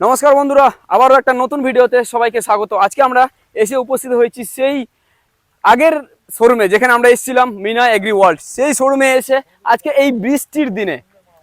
নমস্কার বন্ধুরা, আবারও একটা নতুন ভিডিওতে সবাইকে স্বাগত। আজকে আমরা এসে উপস্থিত হয়েছি সেই আগের শোরুমে যেখানে আমরা এসেছিলাম, মিনা এগ্রি ওয়ার্ল্ড। সেই শোরুমে এসে আজকে এই বৃষ্টির দিনে,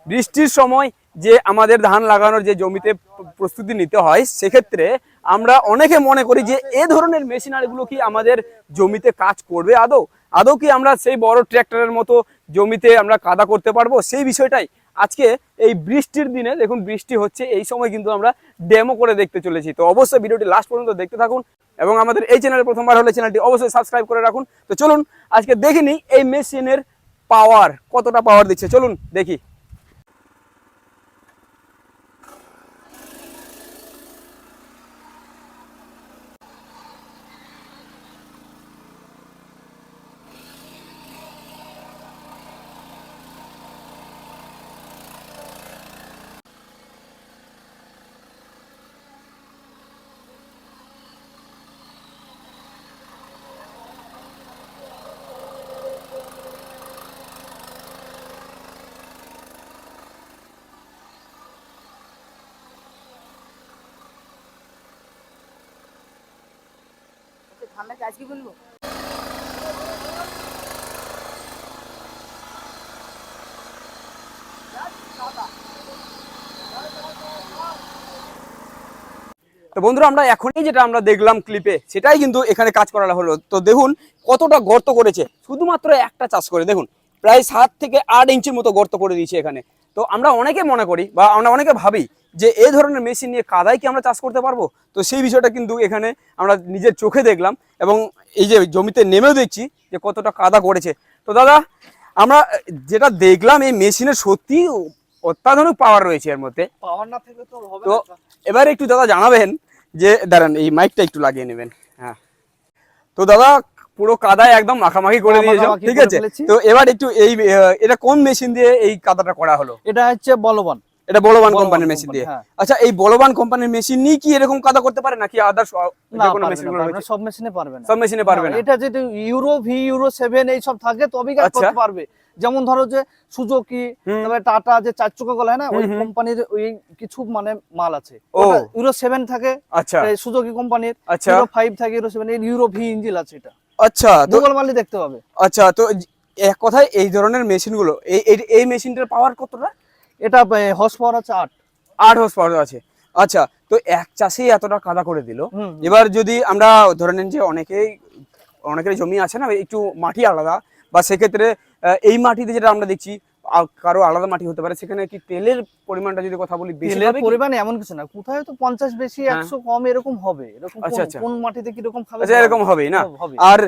বৃষ্টির সময় যে আমাদের ধান লাগানোর যে জমিতে প্রস্তুতি নিতে হয়, সেক্ষেত্রে আমরা অনেকে মনে করি যে এ ধরনের মেশিনারিগুলো কি আমাদের জমিতে কাজ করবে আদৌ? আদৌ কি আমরা সেই বড় ট্র্যাক্টরের মতো জমিতে আমরা কাদা করতে পারব? সেই বিষয়টাই আজকে এই বৃষ্টির দিনে, দেখুন বৃষ্টি হচ্ছে, এই সময় কিন্তু আমরা ডেমো করে দেখতে চলেছি। তো অবশ্যই ভিডিওটি লাস্ট পর্যন্ত দেখতে থাকুন এবং আমাদের এই চ্যানেলে প্রথমবার হলে চ্যানেলটি অবশ্যই সাবস্ক্রাইব করে রাখুন। তো চলুন, আজকে দেখে নিই এই মেশিনের পাওয়ার কতটা পাওয়ার দিচ্ছে। চলুন দেখি। ঠান্ডা আজকে বলব তো বন্ধুরা, আমরা এখনই যেটা আমরা দেখলাম ক্লিপে সেটাই কিন্তু এখানে কাজ করা হলো। তো দেখুন কতটা গর্ত করেছে। শুধুমাত্র একটা চাষ করে, দেখুন, প্রায় সাত থেকে আট ইঞ্চির মতো গর্ত করে দিয়েছে এখানে। তো আমরা অনেকে মনে করি বা আমরা অনেকে ভাবি যে এই ধরনের মেশিন নিয়ে কাদায় কি আমরা চাষ করতে পারব? তো সেই বিষয়টা কিন্তু এখানে আমরা নিজের চোখে দেখলাম এবং এই যে জমিতে নেমেও দেখছি যে কতটা কাদা করেছে। তো দাদা আমরা যেটা দেখলাম এই মেশিনের সত্যি অত্যাধুনিক পাওয়ার রয়েছে এর মধ্যে। পাওয়ার না থেকে তো তো এবার একটু দাদা জানাবেন যে দাঁড়ান এই মাইকটা একটু লাগিয়ে নেবেন। হ্যাঁ। তো দাদা পুরো কাদায় একদম মাখামাখি করে দিয়েছ ঠিক আছে? তো এবার একটু এই এটা কোন মেশিন দিয়ে এই কাদাটা করা হলো? এটা হচ্ছে বলবান। এটা বলবান কোম্পানির মেশিন দিয়ে? হ্যাঁ। আচ্ছা এই বলবান কোম্পানির মেশিন নিয়ে কি এরকম কাদা করতে পারে নাকি আদার্স কোনো মেশিন সব মেশিনে পারবে না। সব মেশিনে পারবে না, এটা যদি ইউরো ভি ইউরো সেভেন এই সব থাকে তবেই কাজ আচ্ছা। করতে পারবে। যেমন ধরো যে সুজুকি। তারপরে টাটা যে চার চাকা গুলো হয় না? ওই। কোম্পানির ওই কিছু মানে মাল আছে। ও। ইউরো সেভেন থাকে আচ্ছা। সুজুকি কোম্পানির আচ্ছা। ইউরো ফাইভ থাকে euro seven euro V engine আছে এটা। আচ্ছা গুগল মারলে দেখতে পাবে। আচ্ছা তো এক কথায় এই ধরনের মেশিনগুলো এই এই- মেশিনটার পাওয়ার কতটা? এটা হর্স পাওয়ার আছে আট। আট হর্স পাওয়ার আছে। আচ্ছা তো এক চাষে এতটা কাদা করে দিল। এবার যদি আমরা ধরে নেন যে অনেকেই অনেকের জমি আছে না একটু মাটি আলাদা বা সেক্ষেত্রে এই মাটিতে যেটা আমরা দেখছি কারও আলাদা মাটি হতে পারে। সেখানে কি তেলের পরিমাণটা যদি কথা বলি বেশি তেলের পরিমাণ এমন কিছু না। কোথায় তো পঞ্চাশ বেশি হ্যাঁ। একশো কম এরকম হবে। এরকম আচ্ছা, কোন- আচ্ছা। মাটিতে কীরকম খাবে আচ্ছা এরকম হবে না। আর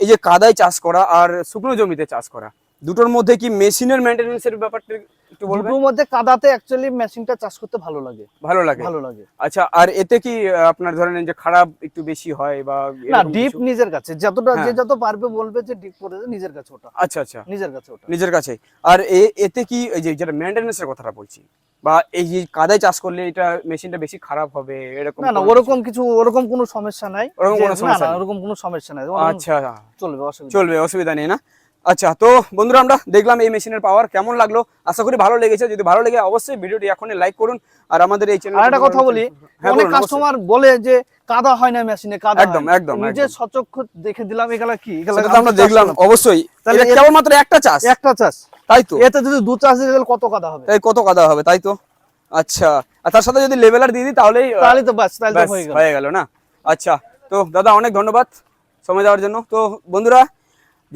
এই যে কাদায় চাষ করা আর শুকনো জমিতে চাষ করা দুটোর মধ্যে কি মেশিনের মেইনটেনেন্সের ব্যাপারটা একটু বলবেন? দুটোর মধ্যে কাদাতে অ্যাকচুয়ালি মেশিনটা চাষ করতে ভালো লাগে। ভালো লাগে? ভালো লাগে। আচ্ছা আর এতে কি আপনার ধরেন যে খারাপ একটু বেশি হয় বা না ডিপ নিজের কাছে। যতটা যে হ্যাঁ। যত পারবে বলবে যে ডিপ করে নিজের কাছে ওটা। আচ্ছা আচ্ছা। নিজের কাছে ওটা। নিজের কাছে আর এতে কি এই যে যেটা মেইনটেনেন্সের কথাটা বলছি বা এই যে কাদায় চাষ করলে এটা মেশিনটা বেশি খারাপ হবে এরকম না না? ওরকম কিছু? ওরকম কোনো সমস্যা নাই। ওরকম কোনো সমস্যা। ওরকম কোনো সমস্যা নাই। আচ্ছা। চলবে অসুবিধা চলবে অসুবিধা নেই না? আচ্ছা তো বন্ধুরা আমরা দেখলাম এই মেশিনের পাওয়ার কেমন লাগল? আশা করি ভালো লেগেছে। যদি ভালো লেগে অবশ্যই ভিডিওটি এখনই লাইক করুন। আর আমাদের এই চ্যানেল একটা কথা বলি হ্যাঁ, অনেক কাস্টমার বলে যে কাদা হয় না মেশিনে কাদা একদম, একদম, নিজে সচক্ষ দেখে দিলাম এগুলা কি? এগুলা তো আমরা দেখলাম অবশ্যই। তাহলে এটা এর- কেবলমাত্র একটা চাষ? একটা চাষ। তাই তো। এতে যদি দু চাষ দিলে কত কাদা হবে? তাই কত কাদা হবে তাই তো? আচ্ছা আর তার সাথে যদি লেভেলার দিয়ে দিই তাহলেই তাহলে তো বাস তাহলে হয়ে গেল। হয়ে গেল না? আচ্ছা তো দাদা অনেক ধন্যবাদ সময় দেওয়ার জন্য। তো বন্ধুরা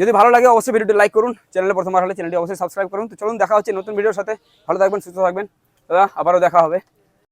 যদি ভালো লাগে অবশ্যই ভিডিওটি লাইক করুন চ্যানেলে প্রথমবার হলে চ্যানেলটি অবশ্যই সাবস্ক্রাইব করুন। তো চলুন দেখা হচ্ছে নতুন ভিডিওর সাথে। ভালো থাকবেন, সুস্থ থাকবেন। দাদা, আবারও দেখা হবে।